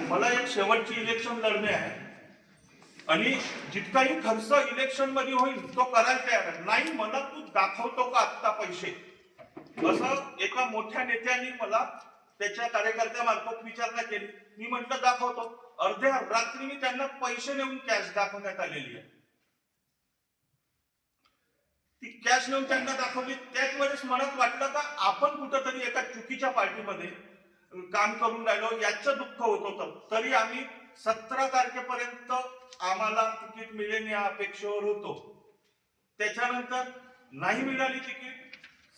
मला एक शेवटची इलेक्शन लढणे आहे. आणि जितकाही खर्च इलेक्शनमध्ये होईल तो करायला तयार आहे. नाही मला तू दाखवतो का आत्ता पैसे? असं एका मोठ्या नेत्याने मला त्याच्या कार्यकर्त्यामार्फत विचारणा केली. मी म्हटलं दाखवतो. अर्ध्या रात्री मी त्यांना पैसे नेऊन कॅश दाखवण्यात आलेली आहे. ती कॅश नेऊन त्यांना दाखवली. त्याच वेळेस मनात वाटलं का आपण कुठंतरी एका चुकीच्या पार्टीमध्ये काम करून राहिलो याचं दुःख होत होतं. तरी आम्ही सतरा तारखेपर्यंत आम्हाला तिकीट मिळेल या अपेक्षेवर होतो. त्याच्यानंतर नाही मिळाली तिकीट.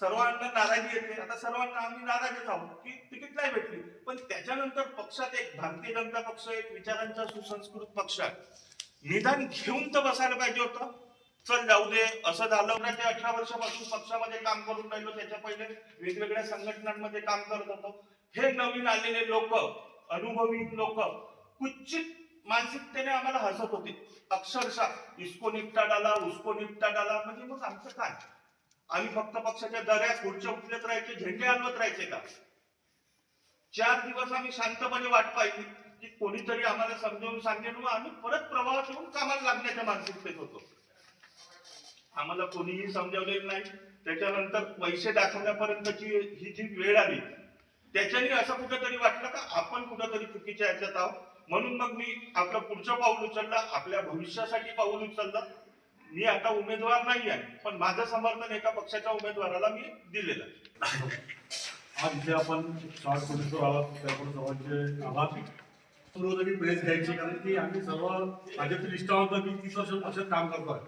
सर्वांना नाराजी येते. आता सर्वांना आम्ही नाराजीच आहोत की तिकीट नाही भेटली. पण त्याच्यानंतर पक्षात एक भारतीय जनता पक्ष एक विचारांचा सुसंस्कृत पक्ष. आहे निदान घेऊन तर बसायला पाहिजे होतं. चल जाऊ दे. असं झालं. ना ते अठरा वर्षापासून पक्षामध्ये काम करून राहिलो. त्याच्या पहिले वेगवेगळ्या संघटनांमध्ये काम करत होतो. हे नवीन आलेले लोक अनुभवी लोक कुचित मानसिकतेने आम्हाला हसत होते. अक्षरशः इसको निपटा डाला उसको निपटा डाला म्हणजे मग आमचं काय? आम्ही फक्त पक्षाच्या दऱ्यात खुर्च्या उचलत राहायचे झेंडे हलवत राहायचे का? चार दिवस आम्ही शांतपणे वाट पाहिली की कोणीतरी आम्हाला समजावून सांगेल मग आम्ही परत प्रवाहात येऊन कामाला लागण्याच्या मानसिकतेत होतो. आम्हाला कोणीही समजावलेलं नाही. त्याच्यानंतर पैसे दाखवण्यापर्यंतची ही जी वेळ आली त्याच्याने असं कुठेतरी वाटलं का आपण कुठेतरी चुकीच्या याच्यात आहोत? म्हणून मग मी आपलं पुढचं पाऊल उचललं आपल्या भविष्यासाठी पाऊल उचललं. मी आता उमेदवार नाही आहे पण माझं समर्थन एका पक्षाच्या उमेदवाराला मी दिलेलं आहे. आज इथे आपण शॉर्ट पोलिसवर आहोत त्याकडून सर्वांचे आभार. प्रेस घ्यायची कारण की आम्ही सर्व भाजपची लिस्ट आहोत मी तीस वर्ष पक्षात काम करतोय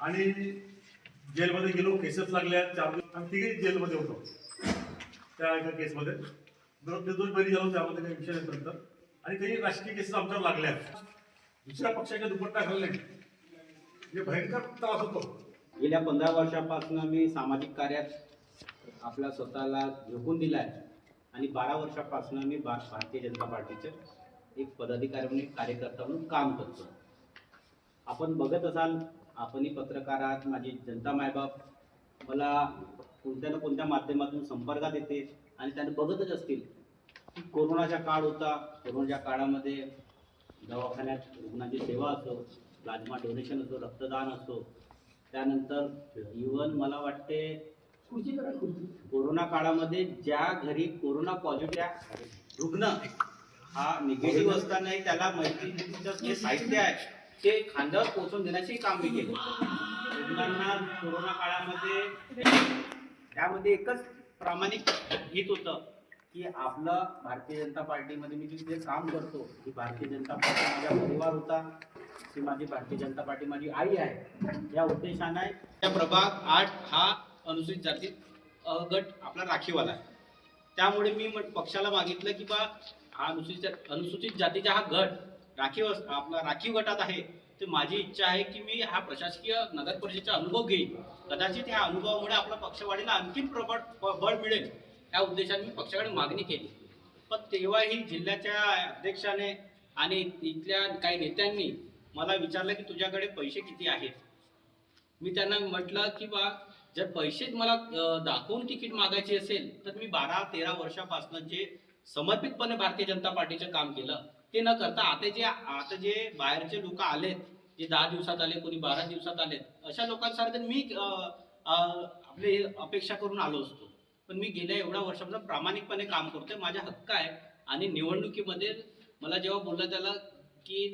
आणि जेलमध्ये गेलो केसेस लागल्या चार दिवस आम्ही तिघे जेलमध्ये होतो. त्या एका केसमध्ये. दोन ते दोन बरी झालो त्यामध्ये काही विषय नाही नंतर आणि काही राजकीय केसेस आमच्यावर लागल्या दुसऱ्या पक्षाच्या दुपट्टा खाल्ले. हे भयंकर त्रास होतो. गेल्या पंधरा वर्षापासून मी सामाजिक कार्यात आपला स्वतःला झोकून दिला आहे आणि बारा वर्षापासून मी भा भारतीय जनता पार्टीचे एक पदाधिकारी म्हणून कार्यकर्ता म्हणून काम करतो आपण बघत असाल आपणही पत्रकार आहात माझी जनता मायबाप मला कोणत्या ना कोणत्या माध्यमातून संपर्कात येते आणि त्यांना बघतच असतील की कोरोनाचा काळ होता. कोरोनाच्या काळामध्ये दवाखान्यात रुग्णांची सेवा असो प्लाझ्मा डोनेशन असो रक्तदान असो. त्यानंतर इवन मला वाटते कोरोना काळामध्ये ज्या घरी कोरोना पॉझिटिव्ह रुग्ण हा निगेटिव्ह असतानाही त्याला मैत्रीचं जे साहित्य आहे. ते खांद्यावर पोहोचून देण्याचे काम मी केलं. रुग्णांना कोरोना काळामध्ये त्यामध्ये एकच प्रामाणिक हित होतं की आपलं भारतीय जनता पार्टीमध्ये मी जे काम करतो ही भारतीय जनता पार्टी माझा परिवार होता ती माझी भारतीय जनता पार्टी माझी आई आहे या उद्देशाने त्या प्रभाग आठ हा अनुसूचित जाती अ, गट आपला राखीवाला आहे. त्यामुळे मी पक्षाला मागितलं की बा हा अनुसूचित अनुसूचित जातीचा हा गट राखीव आपला राखीव गटात आहे. तर माझी इच्छा आहे की मी हा प्रशासकीय नगर परिषदेचा अनुभव घेईन. कदाचित ह्या अनुभवामुळे आपला पक्षवाढीला आणखी प्रबळ ब- बळ मिळेल. या उद्देशाने मी पक्षाकडे मागणी केली. पण तेव्हाही जिल्ह्याच्या अध्यक्षाने आणि इथल्या काही नेत्यांनी मला विचारलं की तुझ्याकडे पैसे किती आहेत? मी त्यांना म्हटलं की बा जर पैसेच मला दाखवून तिकीट मागायची असेल तर मी बारा तेरा वर्षापासून जे समर्पितपणे भारतीय जनता पार्टीचं काम केलं ते न करता आता जे आता जे बाहेरचे लोक आलेत जे दहा दिवसात आले कोणी बारा दिवसात आलेत अशा लोकांसारखं मी आपले अपेक्षा करून आलो असतो. पण मी गेल्या एवढ्या वर्षापासून प्रामाणिकपणे काम करतोय माझा हक्क आहे. आणि निवडणुकीमध्ये मला जेव्हा बोललं त्याला की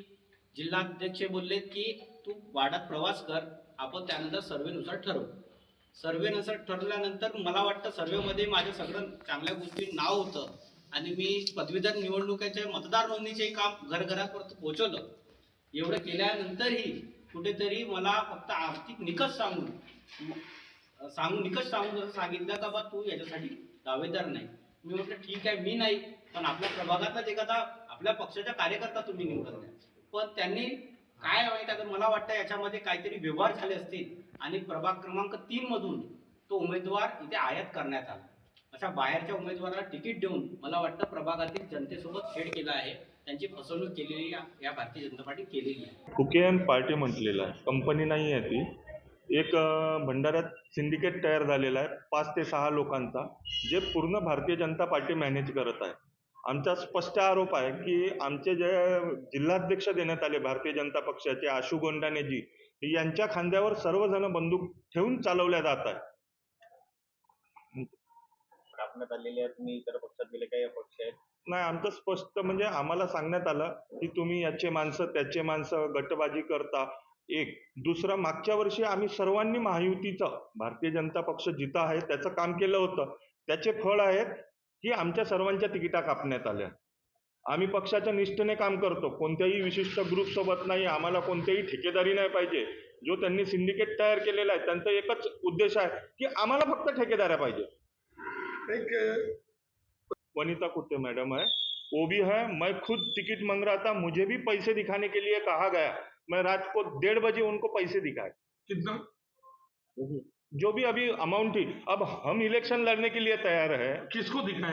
जिल्हाध्यक्ष बोलले की तू वाडात प्रवास कर आपण त्यानंतर सर्वेनुसार ठरवू. सर्वेनुसार ठरवल्यानंतर मला वाटतं सर्वेमध्ये माझ्या सगळं चांगल्या गोष्टी नाव होतं. आणि मी पदवीधर निवडणुकीच्या मतदार नोंदणीचे काम घरघरापर्यंत पोहोचवलं. एवढं केल्यानंतरही कुठेतरी मला फक्त आर्थिक निकष सांगून सांगून निकष सांगून जसं सांगितलं का बा तू याच्यासाठी दावेदार नाही. मी म्हटलं ठीक आहे मी नाही पण आपल्या प्रभागातलाच एखादा आपल्या पक्षाचा कार्यकर्ता तुम्ही निवडत नाही पण त्यांनी काय माहिती आता मला वाटतं याच्यामध्ये काहीतरी व्यवहार झाले असतील आणि प्रभाग क्रमांक तीन मधून तो उमेदवार इथे आयात करण्यात आला. अशा बाहेरच्या उमेदवाराला तिकीट देऊन मला वाटतं प्रभागातील जनतेसोबत खेळ केला आहे. त्यांची फसवणूक केलेली या भारतीय जनता पार्टी केलेली आहे. कुकेन पार्टी म्हटलेलं आहे. कंपनी नाही आहे ती. एक भंडाऱ्यात सिंडिकेट तयार झालेला आहे. पाच ते सहा लोकांचा जे पूर्ण भारतीय जनता पार्टी मॅनेज करत आहे. आमचा स्पष्ट आरोप आहे की आमचे जे जिल्हाध्यक्ष देण्यात आले भारतीय जनता पक्षाचे आशू गोंडानेजी यांच्या खांद्यावर सर्वजण बंदूक ठेवून चालवल्या जात आहे कापण्यात आलेले आहेत? तुम्ही इतर पक्षात गेले काही अपक्ष आहेत? नाही आमचं स्पष्ट म्हणजे आम्हाला सांगण्यात आलं की तुम्ही याचे माणसं त्याचे माणसं गटबाजी करता. एक. दुसरं मागच्या वर्षी आम्ही सर्वांनी महायुतीचं भारतीय जनता पक्ष जिथं आहे त्याचं काम केलं होतं. त्याचे फळ आहेत की आमच्या सर्वांच्या तिकिटा कापण्यात आल्या. आम्ही पक्षाच्या निष्ठेने काम करतो. कोणत्याही विशिष्ट ग्रुप सोबत नाही आम्हाला कोणत्याही ठेकेदारी नाही पाहिजे. जो त्यांनी सिंडिकेट तयार केलेला आहे त्यांचा एकच उद्देश आहे की आम्हाला फक्त ठेकेदाऱ्या पाहिजे. वनिता कुत्ते मैडम है। वो भी है। मैं खुद टिकट मांग रहा था। मुझे भी पैसे दिखाने के लिए कहा गया। मैं रात को डेढ़ बजे उनको पैसे दिखाए। कितना? जो भी अभी अमाउंट थी। अब हम इलेक्शन लड़ने के लिए तैयार है। किसको दिखाए?